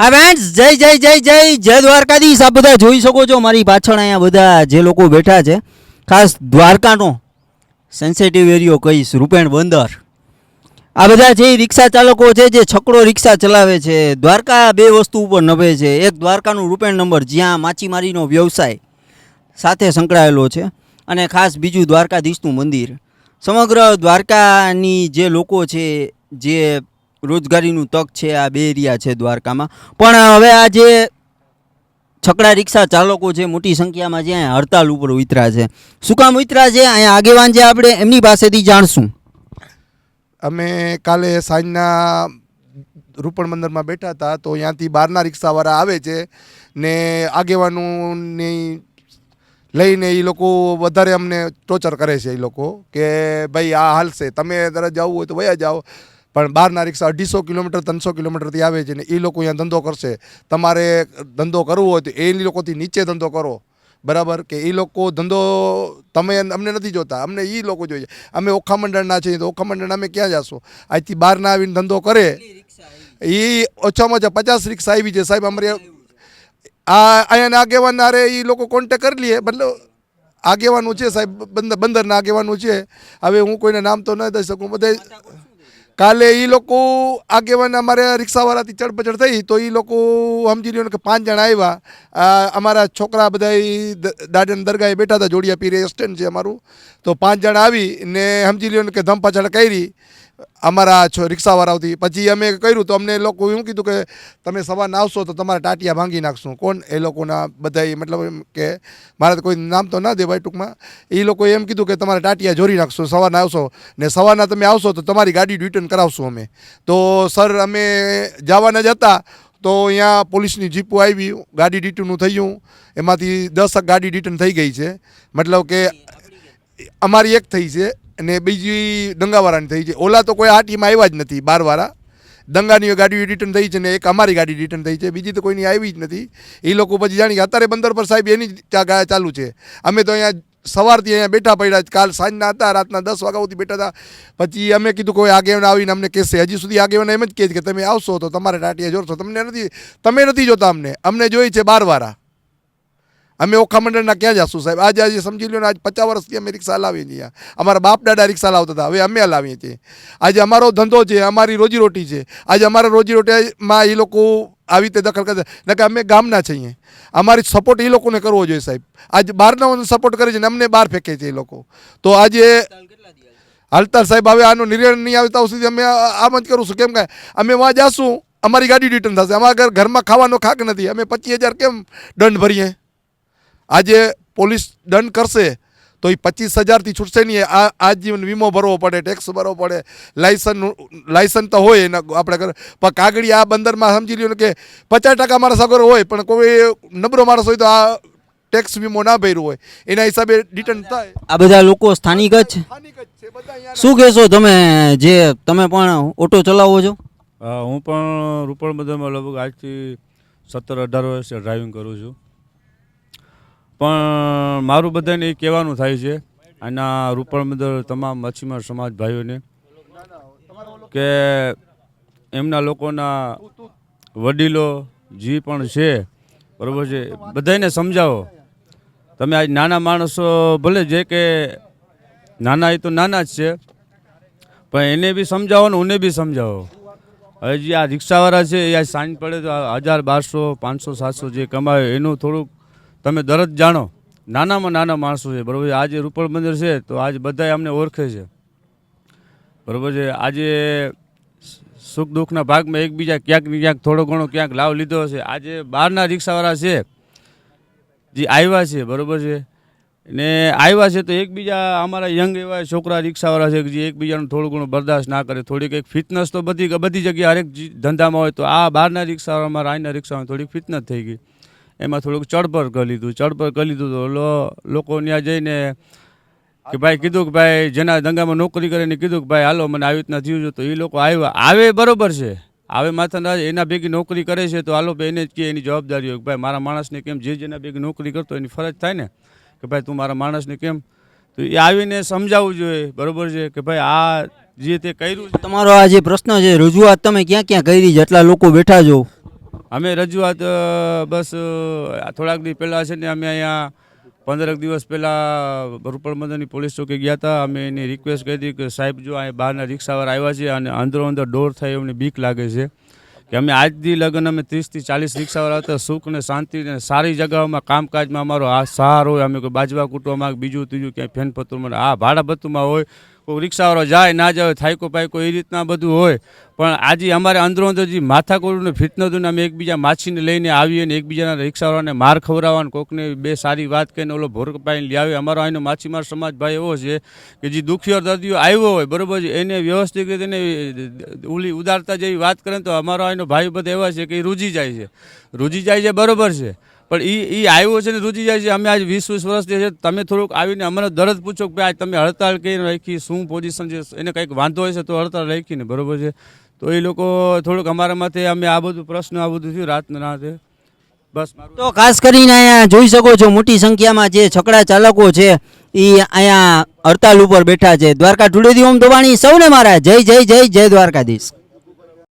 હા ફ્રેન્ડ્સ જય જય જય જય જય દ્વારકાધીશ. આ બધા જોઈ શકો છો મારી પાછળ અહીંયા બધા જે લોકો બેઠા છે. ખાસ દ્વારકાનો સેન્સિટિવ એરિયો કહીશ, રૂપેણ બંદર. આ બધા જે રિક્ષા ચાલકો છે, જે છકડો રિક્ષા ચલાવે છે, દ્વારકા બે વસ્તુ ઉપર નભે છે. એક દ્વારકાનું રૂપેણ નંબર, જ્યાં માછીમારીનો વ્યવસાય સાથે સંકળાયેલો છે. અને ખાસ બીજું દ્વારકાધીશનું મંદિર. સમગ્ર દ્વારકાની જે લોકો છે, જે રોજગારીનું તક છે, આ બે એરિયા છે દ્વારકામાં. પણ હવે આ જે છકડા રિક્ષા ચાલકો છે, મોટી સંખ્યામાં જે અહીંયા હડતાલ ઉપર ઉતરા છે. શું કામ ઉતરા છે? અહીંયા આગેવાન જે આપણે એમની પાસેથી જાણશું. અમે કાલે સાંજના રૂપણ મંદિરમાં બેઠા હતા, તો ત્યાંથી બહારના રિક્ષાવાળા આવે છે ને આગેવાનોની લઈને એ લોકો વધારે અમને ટોર્ચર કરે છે એ લોકો કે, ભાઈ આ હાલશે. તમે તરત જવું હોય તો વયા જાઓ. પણ બહારના રિક્ષા અઢીસો કિલોમીટર, ત્રણસો કિલોમીટરથી આવે છે ને એ લોકો અહીંયા ધંધો કરશે. તમારે ધંધો કરવો હોય તો એ લોકોથી નીચે ધંધો કરો. બરાબર? કે એ લોકો ધંધો તમે અમને નથી જોતા. અમને એ લોકો જોઈએ અમે ઓખા મંડળના છીએ તો ઓખા મંડળ અમે ક્યાં જશું? આજથી બહારના આવીને ધંધો કરે. એ ઓછામાં ઓછા પચાસ રિક્ષા આવી છે. સાહેબ, અમારે આ અહીંયાના આગેવાન અરે એ લોકો કોન્ટેક કરી લઈએ મતલબ આગેવાનું છે સાહેબ, બંદર, બંદરના આગેવાનું છે. હવે હું કોઈને નામ તો ન દઈ શકું. બધા કાલે એ લોકો આગેવાન અમારે રિક્ષાવાળાથી ચડપચડ થઈ, તો એ લોકો સમજી લ્યો કે પાંચ જણા આવ્યા અમારા છોકરા બધા દાડન દરગાહે બેઠા હતા, જોડિયા પીરે સ્ટેન્ડ છે અમારું. તો પાંચ જણા આવી ને સમજી લ્યો કે ધમ પાછળ કરી. અમારા છો રિક્ષાવાળાઓથી પછી અમે કર્યું તો અમને એ લોકો એવું કીધું કે તમે સવારના આવશો તો તમારા ટાટિયા ભાંગી નાખશું. કોણ? એ લોકોના બધા મતલબ એમ કે મારે કોઈ નામ તો ના દેવાય ટૂંકમાં. એ લોકોએ એમ કીધું કે તમારા ટાટિયા જોરી નાખશું સવારના આવશો. ને સવારના તમે આવશો તો તમારી ગાડી રિટર્ન કરાવશું અમે. તો સર અમે જવાના જ હતા. તો અહીંયા પોલીસની જીપો આવી ગાડી રિટર્નનું થયું. એમાંથી દસક ગાડી રિટર્ન થઈ ગઈ છે. મતલબ કે અમારી એક થઈ છે. અને બીજી દંગાવાળાની થઈ છે. ઓલા તો કોઈ આ ટીમ આવ્યા જ નથી, બારવાળા. દંગાની ગાડી રિટર્ન થઈ છે ને એક અમારી ગાડી રિટર્ન થઈ છે, બીજી તો કોઈની આવી જ નથી. એ લોકો પછી જાણી અત્યારે બંદર પર સાહેબ એની ચાલુ છે. અમે તો અહીંયા સવારથી અહીંયા બેઠા પડ્યા કાલ સાંજના હતા, રાતના દસ વાગ્યા સુધી બેઠા હતા. પછી અમે કીધું કોઈ આગેવાન આવીને અમને કહેશે. હજી સુધી આગેવાન એમ જ કહે છે કે તમે આવશો તો તમારે ટાટિયા જોડશો. તમને નથી, તમે નથી જોતા અમને. અમને જોઈ છે બારવાળા. અમે ઓખા મંડળના ક્યાં જશું સાહેબ? આજે આજે સમજી લો ને, આજ પચાસ વર્ષથી અમે રિક્ષા લાવીએ છીએ અમારા બાપ દાદા રિક્ષા લાવતા હતા. હવે અમે લાવીએ છીએ. આજે અમારો ધંધો છે, અમારી રોજીરોટી છે. આજે અમારા રોજીરોટીમાં એ લોકો આવી રીતે દખલ કરે ને અમે ગામના છીએ અમારી સપોર્ટ એ લોકોને કરવો જોઈએ સાહેબ. આજે બહારના સપોર્ટ કરે છે ને, અમને બહાર ફેંકે છે એ લોકો. તો આજે હાલતાર સાહેબ, હવે આનો નિર્ણય નહીં આવતા સુધી અમે આમ જ કરું છું. કેમ કે અમે વાં જાશું, અમારી ગાડી રિટર્ન થશે. અમારા ઘરમાં ખાવાનો ખાક નથી. અમે પચીસ હજાર કેમ દંડ ભરીએ? આજે પોલીસ દંડ કરશે તો એ પચીસ હજારથી છૂટશે નહીં. આ આજીવન વીમો ભરવો પડે ટેક્સ ભરવો પડે. લાયસન લાયસન તો હોય એના આપણે પણ કાગળી આ બંદરમાં સમજી લ્યો ને કે પચાસ ટકા માણસ અગર હોય પણ કોઈ નબળો માણસ હોય તો આ ટેક્સ વીમો ના ભર્યું હોય. એના હિસાબે રિટર્ન થાય. આ બધા લોકો સ્થાનિક જ છે? સ્થાનિક જ છે બધા અહીંયા શું કહેશો તમે જે તમે પણ ઓટો ચલાવો છો? હું પણ રૂપણ બધામાં લગભગ આજથી સત્તર અઢાર વર્ષ ડ્રાઇવિંગ કરું છું. પણ મારું બધાને એ કહેવાનું થાય છે, આના બદલ તમામ મચ્છીમાર સમાજ ભાઈઓને, કે એમના લોકોના વડીલો જે પણ છે, બરાબર છે બધાને સમજાવો. તમે આજ નાના માણસો, ભલે જે કે નાના એ તો નાના જ છે, પણ એને બી સમજાવો ને ઉને બી સમજાવો. હવે જે આ રિક્ષાવાળા છે, એ આજ સાંજ પડે તો હજાર બારસો, પાંચસો, સાતસો જે કમાવે, એનું થોડુંક તમે દરદ જાણો, નાનામાં નાના માણસો છે, બરાબર? છે આજે રૂપળ મંદિર છે, તો આજે બધા અમને ઓળખે છે. બરાબર છે? આજે સુખ દુઃખના ભાગમાં એકબીજા ક્યાંક ને ક્યાંક થોડો ઘણો ક્યાંક લાવ લીધો હશે આજે બહારના રિક્ષાવાળા છે, જે આવ્યા છે, બરાબર છે? ને આવ્યા છે તો એકબીજા અમારા યંગ એવા છોકરા રિક્ષાવાળા છે કે જે એકબીજાનું થોડું ઘણું બરદાસ્ત ના કરે, થોડીક એક ફિટનેસ તો બધી બધી જગ્યાએ હરેક ધંધામાં હોય તો આ બહારના રિક્ષાવાળામાં રાયના રિક્ષામાં થોડીક ફિટનેસ થઈ ગઈ. એમાં થોડુંક ચડપર કરી લીધું. ચડપર કરી લીધું તો લોકો ત્યાં જઈને કે ભાઈ કીધું કે ભાઈ જેના દંગામાં નોકરી કરીને કીધું કે ભાઈ, હાલો, મને આવી રીતના થયું છે. તો એ લોકો આવ્યા. આવે બરોબર છે. આવે માથાના એના ભેગી નોકરી કરે છે તો હાલો ભાઈ એને જ કે એની જવાબદારી હોય કે ભાઈ, મારા માણસને કેમ જે જેના ભેગી નોકરી કરતો એની ફરજ થાય ને? કે ભાઈ, તું મારા માણસને કેમ? તો એ આવીને સમજાવવું જોઈએ. બરોબર છે? કે ભાઈ, આ જે તે કર્યું તમારો આ જે પ્રશ્ન છે, રજૂઆત તમે ક્યાં ક્યાં કરી? જેટલા લોકો બેઠા છો અમે રજૂઆત બસ થોડાક દિવસ પહેલાં છે ને અમે અહીંયા પંદરક દિવસ પહેલાં રૂપલ મદનની પોલીસ ચોકી ગયા હતા. અમે એની રિક્વેસ્ટ કરી હતી કે સાહેબ જો અહીંયા બહારના રિક્ષાવાળા આવ્યા છે અને અંદરો અંદર ડોર થાય એમને બીક લાગે છે કે અમે આજથી લગ્ન અમે ત્રીસથી ચાલીસ રિક્ષાવાળા હતા. સુખ અને શાંતિ અને સારી જગાઓમાં કામકાજમાં અમારો આ સહારો હોય, અમે કોઈ બાજવા કૂટવામાં બીજું ત્રીજું ક્યાંય ફેન પતુરમાં આ ભાડા પત્રમાં હોય કોઈ રિક્ષાવાળો જાય, ના જાય, થાયકો પાયકો, એ રીતના બધું હોય. પણ આજે અમારે અંદરો જે માથાકૂટને ફિતનતું ને અમે એકબીજા માછીને લઈને આવીએ ને એકબીજાના રિક્ષાવાળાને માર ખવડાવવાનું, કોકને બે સારી વાત કહીને ઓલો ભોર પાઈને લઈ આવે. અમારો અહીંનો માછીમાર સમાજ ભાઈ એવો છે કે જે દુખિયો દર્દીઓ આવ્યો હોય, બરાબર છે, એને વ્યવસ્થિત રીતે એને ઓલી ઉદારતા જેવી વાત કરે તો અમારો અહીંનો ભાઈ બધા એવા છે કે એ રૂજી જાય છે. રૂજી જાય છે, બરોબર છે. પણ એ એ આવ્યો છે ને, રૂજી જાય છે. અમે આજ વીસ વીસ વર્ષથી છે, તમે થોડુંક આવીને અમને દરદ પૂછો કે આજ તમે હડતાળ કઈ રાખી? શું પોઝિશન છે? એને કંઈક વાંધો છે તો હડતાળ રાખીને, બરોબર છે? તો એ લોકો થોડુંક અમારા માથે અમે આ બધું પ્રશ્ન, આ બધું થયું, રાતના રાતે. બસ તો ખાસ કરીને અહીંયા જોઈ શકો છો, મોટી સંખ્યામાં જે છકડા ચાલકો છે એ અહીંયા હડતાલ ઉપર બેઠા છે. દ્વારકા ટુડેથી ઓમ દોબાણી, સૌને મારા, જય જય જય જય દ્વારકાધીશ.